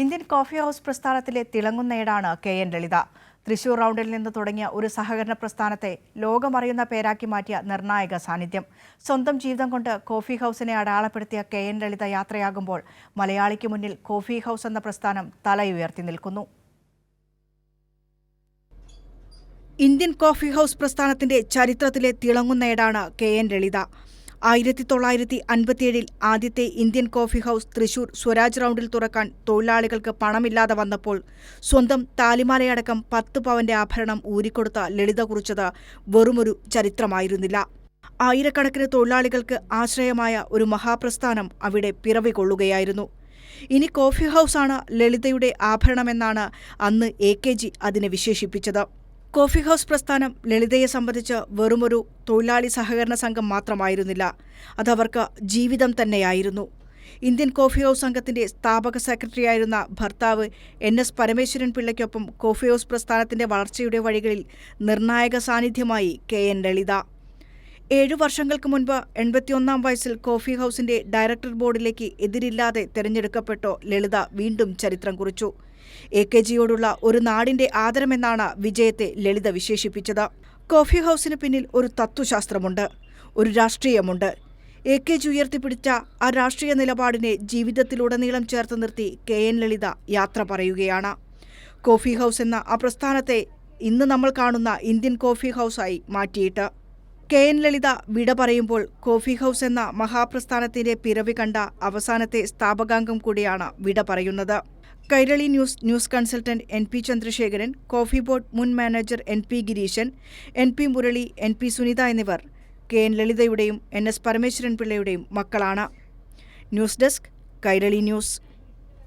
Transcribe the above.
Indian coffee house പ്രസ്ഥാനത്തിലെ തിളങ്ങുന്നേടാണ് K N Lalitha. Thrissur റൗണ്ടിൽ നിന്ന് തുടങ്ങിയ ഒരു സഹകരണ പ്രസ്ഥാനത്തെ ലോകമറിയുന്ന പേരാക്കി മാറ്റിയ നിർണായക സാന്നിധ്യം. സ്വന്തം ജീവിതം കൊണ്ട് കോഫി ഹൗസിനെ അടയാളപ്പെടുത്തിയ കെ എൻ ലളിത യാത്രയാകുമ്പോൾ മലയാളിക്ക് മുന്നിൽ കോഫി ഹൗസ് എന്ന പ്രസ്ഥാനം തലയുയർത്തി നിൽക്കുന്നു. ഇന്ത്യൻ കോഫി ഹൗസ് പ്രസ്ഥാനത്തിന്റെ ചരിത്രത്തിലെ തിളങ്ങുന്നേടാണ് കെ എൻ ലളിത. ആയിരത്തി തൊള്ളായിരത്തി അൻപത്തിയേഴിൽ ആദ്യത്തെ Indian Coffee House Thrissur Swaraj റൗണ്ടിൽ തുറക്കാൻ തൊഴിലാളികൾക്ക് പണമില്ലാതെ വന്നപ്പോൾ സ്വന്തം താലിമാലയടക്കം പത്ത് പവന്റെ ആഭരണം ഊരിക്കൊടുത്ത ലളിത കുറിച്ചത് വെറുമൊരു ചരിത്രമായിരുന്നില്ല. ആയിരക്കണക്കിന് തൊഴിലാളികൾക്ക് ആശ്രയമായ ഒരു മഹാപ്രസ്ഥാനം അവിടെ പിറവികൊള്ളുകയായിരുന്നു. ഇനി കോഫി ഹൗസാണ് ലളിതയുടെ ആഭരണമെന്നാണ് അന്ന് എ കെ ജി അതിനെ വിശേഷിപ്പിച്ചത്. കോഫി ഹൗസ് പ്രസ്ഥാനം ലളിതയെ സംബന്ധിച്ച് വെറുമൊരു തൊഴിലാളി സഹകരണ സംഘം മാത്രമായിരുന്നില്ല. അതവർക്ക് ജീവിതം തന്നെയായിരുന്നു. ഇന്ത്യൻ കോഫി ഹൗസ് സംഘത്തിന്റെ സ്ഥാപക സെക്രട്ടറിയായിരുന്ന ഭർത്താവ് എൻ എസ് പരമേശ്വരൻ പിള്ളയ്ക്കൊപ്പം കോഫി ഹൗസ് പ്രസ്ഥാനത്തിന്റെ വളർച്ചയുടെ വഴികളിൽ നിർണായക സാന്നിധ്യമായി കെ എൻ ലളിത. ഏഴു വർഷങ്ങൾക്ക് മുൻപ് എൺപത്തിയൊന്നാം വയസ്സിൽ കോഫി ഹൗസിന്റെ ഡയറക്ടർ ബോർഡിലേക്ക് എതിരില്ലാതെ തെരഞ്ഞെടുക്കപ്പെട്ടോ ലളിത വീണ്ടും ചരിത്രം കുറിച്ചു. എ കെ ജിയോടുള്ള ഒരു നാടിന്റെ ആദരമെന്നാണ് വിജയത്തെ ലളിത വിശേഷിപ്പിച്ചത്. കോഫി ഹൗസിന് പിന്നിൽ ഒരു തത്വശാസ്ത്രമുണ്ട് ഒരു രാഷ്ട്രീയമുണ്ട്. എ കെ ജി ഉയർത്തിപ്പിടിച്ച ആ രാഷ്ട്രീയ നിലപാടിനെ ജീവിതത്തിലുടനീളം ചേർത്ത് നിർത്തി കെ എൻ ലളിത യാത്ര പറയുകയാണ്. കോഫി ഹൗസ് എന്ന ആ പ്രസ്ഥാനത്തെ ഇന്ന് നമ്മൾ കാണുന്ന ഇന്ത്യൻ കോഫി ഹൗസായി മാറ്റിയിട്ട് കെ എൻ ലളിത വിട പറയുമ്പോൾ കോഫി ഹൗസ് എന്ന മഹാപ്രസ്ഥാനത്തിന്റെ പിറവി കണ്ട അവസാനത്തെ സ്ഥാപകാംഗം കൂടിയാണ് വിട പറയുന്നത്. Kairali News news consultant N P Chandrasekharan Coffee Board മുൻ manager N P Gireesan N P Murali N P Sunitha എന്നിവർ കെ എൻ ലളിതയുടെയും എൻ എസ് പരമേശ്വരൻ പിള്ളയുടെയും മക്കളാണ്. News desk Kairali News.